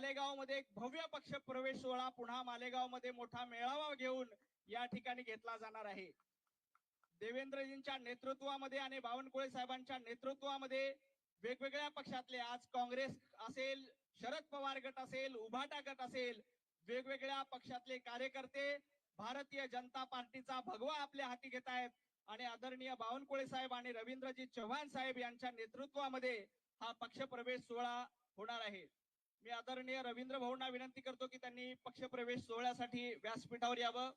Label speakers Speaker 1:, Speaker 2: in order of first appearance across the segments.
Speaker 1: मालेगावमध्ये एक भव्य पक्ष प्रवेश सोहळा पुन्हा मालेगावमध्ये मोठा मेळावा घेऊन या ठिकाणी घेतला जाणार आहे. देवेंद्रजींच्या नेतृत्वामध्ये आणि बावनकुळे साहेबांच्या नेतृत्वामध्ये वेगवेगळ्या पक्षातले आज काँग्रेस असेल शरद पवार गट असेल उभाटा गट असेल वेगवेगळ्या पक्षातले कार्यकर्ते भारतीय जनता पार्टीचा भगवा आपल्या हाती घेत आहेत. आणि आदरणीय बावनकुळे साहेब आणि रवींद्रजी चव्हाण साहेब यांच्या नेतृत्वामध्ये हा पक्ष प्रवेश सोहळा होणार आहे. मी आदरणीय रवींद्र भाऊंना विनंती करतो की त्यांनी पक्ष प्रवेश सोहळ्यासाठी व्यासपीठावर यावं.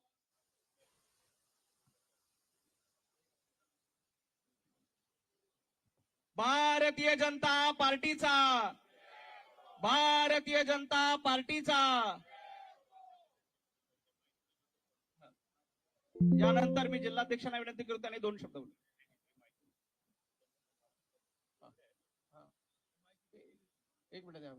Speaker 1: भारतीय जनता पार्टीचा. भारतीय जनता पार्टीचा. यानंतर मी जिल्हाध्यक्षांना विनंती करतो आणि दोन शब्द बोलले एक मिनिट द्या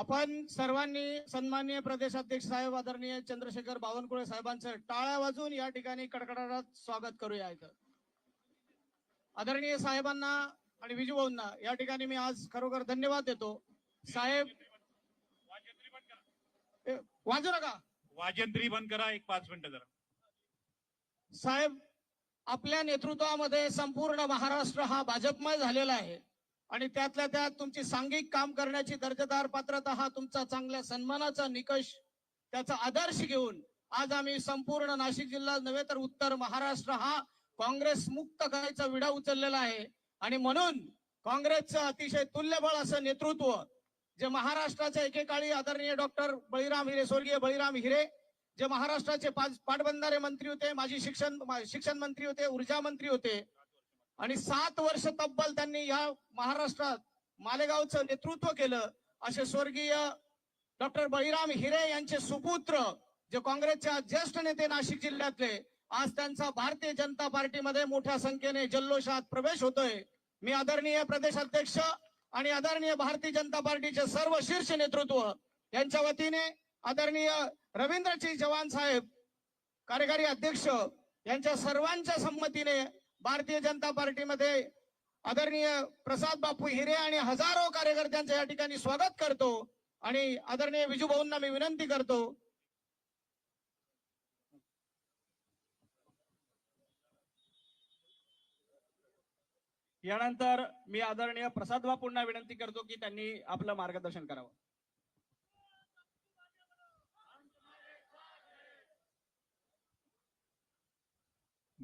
Speaker 1: आपण सर्वांनी सन्माननीय प्रदेशाध्यक्ष साहेब आदरणीय चंद्रशेखर बावनकुळे साहेबांचं टाळ्या वाजवून या ठिकाणी कडकडाटात स्वागत करूया इथं. आदरणीय साहेबांना आणि विजूभाऊंना या ठिकाणी मी आज खरोखर धन्यवाद देतो. साहेब वाजू नका.
Speaker 2: वाजंत्री बंद करा एक पाच मिनिटं जरा.
Speaker 1: साहेब आपल्या नेतृत्वामध्ये संपूर्ण महाराष्ट्र हा भाजपमय झालेला आहे. आणि त्यातल्या त्यात तुमची सांघिक काम करण्याची दर्जेदार पात्रता हा तुमचा चांगल्या सन्मानाचा निकष त्याचा आदर्श घेऊन आज आम्ही संपूर्ण नाशिक जिल्हा नव्हे तर उत्तर महाराष्ट्र हा काँग्रेस मुक्त करायचा विडा उचललेला आहे. आणि म्हणून काँग्रेसचं अतिशय तुल्यबळ असं नेतृत्व जे महाराष्ट्राचे एकेकाळी आदरणीय डॉक्टर बळीराम हिरे स्वर्गीय बळीराम हिरे जे महाराष्ट्राचे पाच पाटबंधारे मंत्री होते माजी शिक्षण शिक्षण मंत्री होते ऊर्जा मंत्री होते आणि सात वर्ष तब्बल त्यांनी या महाराष्ट्रात मालेगावचं नेतृत्व केलं. असे स्वर्गीय डॉक्टर बळीराम हिरे यांचे सुपुत्र जे काँग्रेसच्या ज्येष्ठ नेते नाशिक जिल्ह्यातले आज त्यांचा भारतीय जनता पार्टीमध्ये मोठ्या संख्येने जल्लोषात प्रवेश होतोय. मी आदरणीय प्रदेशाध्यक्ष आणि आदरणीय भारतीय जनता पार्टीचे सर्व शीर्ष नेतृत्व यांच्या वतीने आदरणीय रवींद्रजी चव्हाण साहेब कार्यकारी अध्यक्ष यांच्या सर्वांच्या संमतीने भारतीय जनता पार्टीमध्ये आदरणीय प्रसाद बापू हिरे आणि हजारो कार्यकर्त्यांचं या ठिकाणी स्वागत करतो आणि आदरणीय विजू भाऊंना मी विनंती करतो. यानंतर मी आदरणीय प्रसाद बापूंना विनंती करतो की त्यांनी आपलं मार्गदर्शन करावं.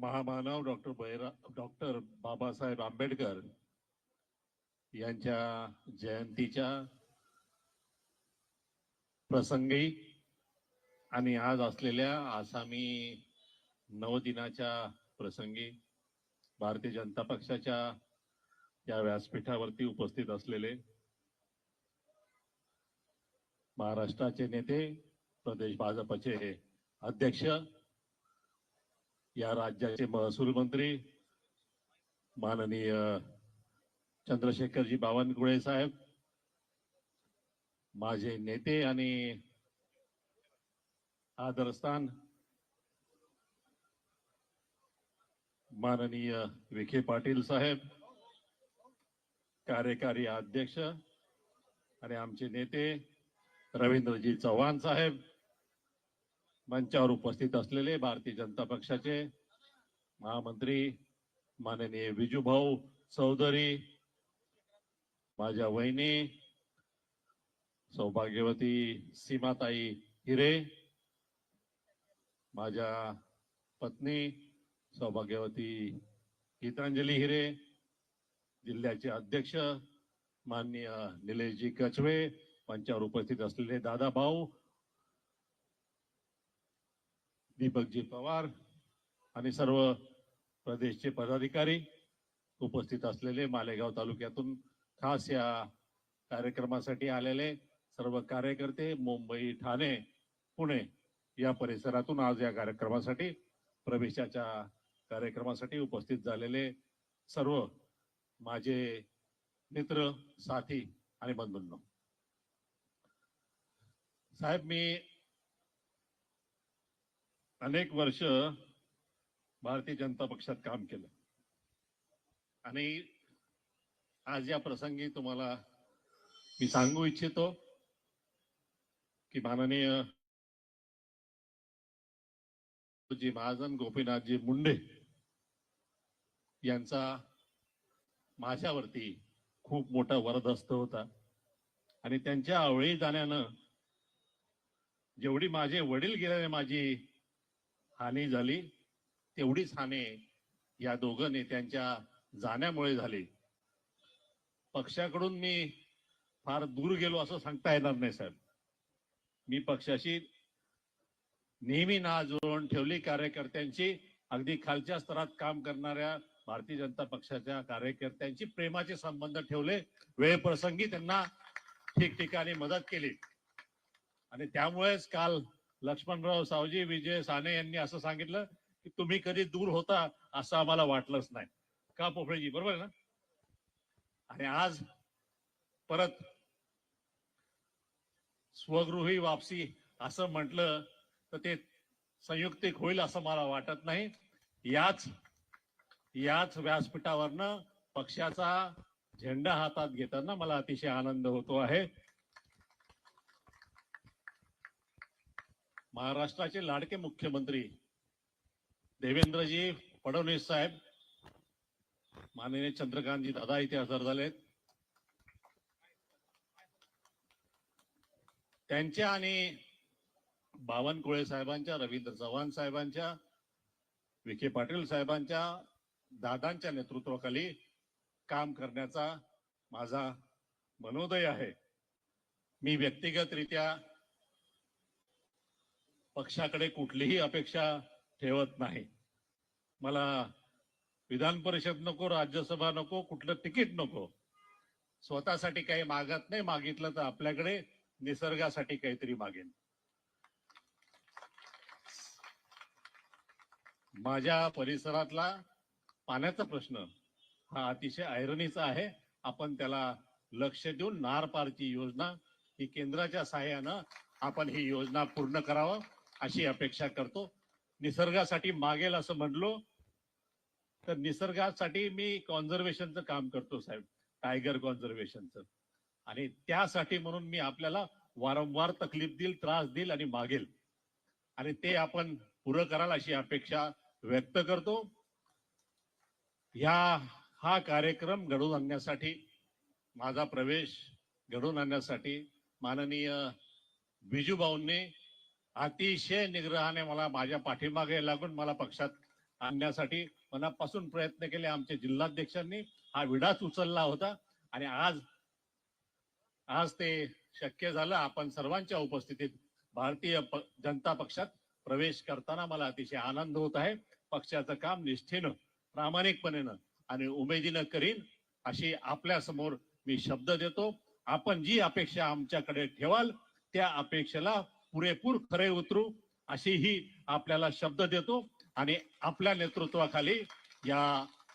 Speaker 2: महामानव डॉक्टर बैरा डॉक्टर बाबासाहेब आंबेडकर यांच्या जयंतीच्या प्रसंगी आणि आज असलेल्या आसामी नवदिनाच्या प्रसंगी भारतीय जनता पक्षाच्या या व्यासपीठावरती उपस्थित असलेले महाराष्ट्राचे नेते प्रदेश भाजपचे अध्यक्ष या राज्याचे महसूल मंत्री माननीय चंद्रशेखरजी बावनकुळे साहेब माझे नेते आणि आदरस्थान माननीय विखे पाटील साहेब कार्यकारी अध्यक्ष आणि आमचे नेते रवींद्रजी चव्हाण साहेब मंचावर उपस्थित असलेले भारतीय जनता पक्षाचे महामंत्री माननीय विजूभाऊ चौधरी माझ्या वहिनी सौभाग्यवती सीमाताई हिरे माझ्या पत्नी सौभाग्यवती गीतांजली हिरे जिल्ह्याचे अध्यक्ष माननीय निलेशजी कचवे मंचावर उपस्थित असलेले दादा भाऊ दीपकजी पवार आणि सर्व प्रदेशचे पदाधिकारी उपस्थित असलेले मालेगाव तालुक्यातून खास या कार्यक्रमासाठी आलेले सर्व कार्यकर्ते मुंबई ठाणे पुणे या परिसरातून आज या कार्यक्रमासाठी प्रवेशाच्या कार्यक्रमासाठी उपस्थित झालेले सर्व माझे मित्र साथी आणि बंधूंनो. साहेब मी अनेक वर्ष भारतीय जनता पक्षात काम केलं. आणि आज या प्रसंगी तुम्हाला मी सांगू इच्छितो की माननीय जी महाजन गोपीनाथजी मुंडे यांचा माझ्यावरती खूप मोठा वरदस्त होता. आणि त्यांच्या आवळी जाण्यानं जेवढी माझे वडील गेल्याने माझी हानी झाली तेवढीच हानी या दोघं नेत्यांच्या जाण्यामुळे झाली. पक्षाकडून मी फार दूर गेलो असं सांगता येणार नाही साहेब. मी पक्षाशी नेहमी ना जुळवून ठेवली कार्यकर्त्यांची अगदी खालच्या स्तरात काम करणाऱ्या भारतीय जनता पक्षाच्या कार्यकर्त्यांची प्रेमाचे संबंध ठेवले. वेळप्रसंगी त्यांना ठिकठिकाणी मदत केली. आणि त्यामुळेच काल लक्ष्मणराव सावजी विजय साने यांनी असं सांगितलं की तुम्ही कधी दूर होता असं आम्हाला वाटलंच नाही. का पोफळेजी? बरोबर ना? आणि आज परत स्वगृही वापसी असं म्हटलं तर ते संयुक्तिक होईल असं मला वाटत नाही. याच याच व्यासपीठावरनं पक्षाचा झेंडा हातात घेताना मला अतिशय आनंद होतो आहे. महाराष्ट्राचे लाडके मुख्यमंत्री देवेंद्रजी फडणवीस साहेब माननीय चंद्रकांतजी दादा इथे हजर झालेत. त्यांच्या आणि बावनकुळे साहेबांच्या रवींद्र चव्हाण साहेबांच्या विखे पाटील साहेबांच्या दादांच्या नेतृत्वाखाली काम करण्याचा माझा मनोदय आहे. मी व्यक्तिगतरित्या पक्षाकडे कुठलीही अपेक्षा ठेवत नाही. मला विधान परिषद नको राज्यसभा नको कुठलं तिकीट नको. स्वतःसाठी काही मागत नाही मागितलं तर आपल्याकडे निसर्गासाठी काहीतरी मागेन. माझ्या परिसरातला पाण्याचा प्रश्न हा अतिशय ऐरणीचा आहे. आपण त्याला लक्ष देऊन नारपारची योजना ही केंद्राच्या सहाय्यानं आपण ही योजना पूर्ण करावं. अशी अपेक्षा करतो. निसर्गासाठी मागेल असं म्हणलो तर निसर्गासाठी मी कॉन्झर्वेशनचं काम करतो साहेब टायगर कॉन्झर्वेशनचं आणि त्यासाठी म्हणून मी आपल्याला वारंवार तकलीफ देईल त्रास देईल आणि मागेल. आणि ते आपण पुरं कराल अशी अपेक्षा व्यक्त करतो. ह्या हा कार्यक्रम घडवून आणण्यासाठी माझा प्रवेश घडवून आणण्यासाठी माननीय बिजूबाऊंनी अतिशय निग्रहाने मला माझ्या पाठीमागे लागून मला पक्षात आणण्यासाठी मनापासून प्रयत्न केले. आमच्या जिल्हाध्यक्षांनी हा विडाच उचलला होता आणि आज आज ते शक्य झालं. आपण सर्वांच्या उपस्थितीत भारतीय जनता पक्षात प्रवेश करताना मला अतिशय आनंद होत आहे. पक्षाचं काम निष्ठेनं प्रामाणिकपणेनं आणि उमेदीनं करीन अशी आपल्यासमोर मी शब्द देतो. आपण जी अपेक्षा आमच्याकडे ठेवाल त्या अपेक्षेला पुरेपूर खरे उतरू अशी ही आपल्याला शब्द देतो आणि आपल्या नेतृत्वाखाली या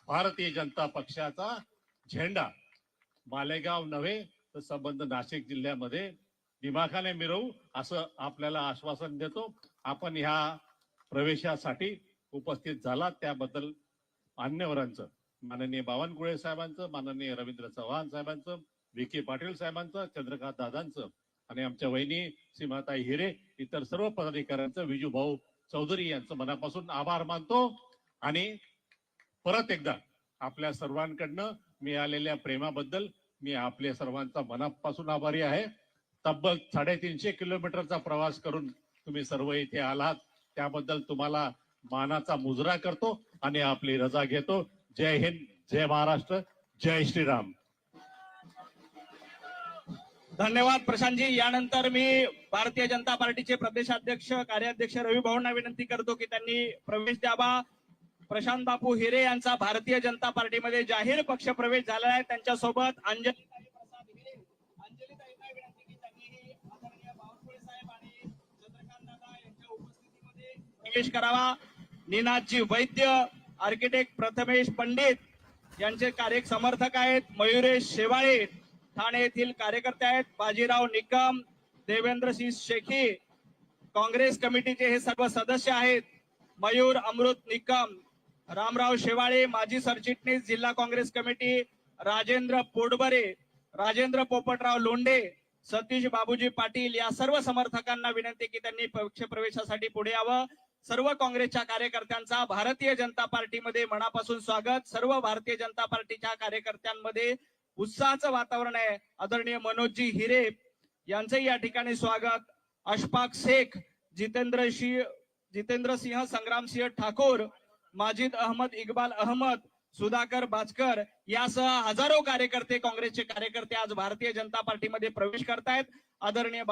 Speaker 2: भारतीय जनता पक्षाचा झेंडा मालेगाव नव्हे तर संबंध नाशिक जिल्ह्यामध्ये दिमाखाने मिरवू असं आपल्याला आश्वासन देतो. आपण ह्या प्रवेशासाठी उपस्थित झाला त्याबद्दल मान्यवरांचं माननीय बावनकुळे साहेबांचं माननीय रवींद्र चव्हाण साहेबांचं विखे पाटील साहेबांचं चंद्रकांत दादांचं आणि आमच्या वहिनी सीमाताई हिरे इतर सर्व पदाधिकाऱ्यांचं विजू भाऊ चौधरी यांचं मनापासून आभार मानतो. आणि परत एकदा आपल्या सर्वांकडनं मिळालेल्या प्रेमाबद्दल मी आपल्या सर्वांचा मनापासून आभारी आहे. तब्बल साडेतीनशे किलोमीटरचा प्रवास करून तुम्ही सर्व इथे आलात. त्याबद्दल तुम्हाला मानाचा मुजरा करतो आणि आपली रजा घेतो. जय हिंद जय महाराष्ट्र जय श्रीराम.
Speaker 1: धन्यवाद प्रशांतजी. यानंतर मी भारतीय जनता पार्टीचे प्रदेशाध्यक्ष कार्याध्यक्ष रवी भाऊंना विनंती करतो की त्यांनी प्रवेश द्यावा. प्रशांत बापू हिरे यांचा भारतीय जनता पार्टीमध्ये जाहीर पक्ष प्रवेश झाला आहे. त्यांच्यासोबत अंजली प्रवेश करावा. निनादजी वैद्य आर्किटेक्ट प्रथमेश पंडित यांचे कार्य समर्थक आहेत. मयुरेश शेवाळे ठाणे येथील कार्यकर्ते आहेत बाजीराव निकम देवेंद्रसिंह शेखी काँग्रेस कमिटीचे हे सर्व सदस्य आहेत. मयूर अमृत निकम
Speaker 3: रामराव शेवाळे माजी सरचिटणीस जिल्हा काँग्रेस कमिटी राजेंद्र पोटबरे राजेंद्र पोपटराव लोंढे सतीश बाबूजी पाटील या सर्व समर्थकांना विनंती की त्यांनी पक्ष प्रवेशासाठी पुढे यावं. सर्व काँग्रेसच्या कार्यकर्त्यांचा भारतीय जनता पार्टीमध्ये मनापासून स्वागत. सर्व भारतीय जनता पार्टीच्या कार्यकर्त्यांमध्ये उत्साहाचं वातावरण आहे. आदरणीय मनोजजी हिरे यांचंही या ठिकाणी स्वागत. अशफाक शेख जितेंद्र सिंह जितेंद्र सिंह संग्रामसिंह ठाकूर माजिद अहमद इक्बाल अहमद सुधाकर बाजकर यासह हजारो कार्यकर्ते काँग्रेसचे कार्यकर्ते आज भारतीय जनता पार्टीमध्ये प्रवेश करतायत. आदरणीय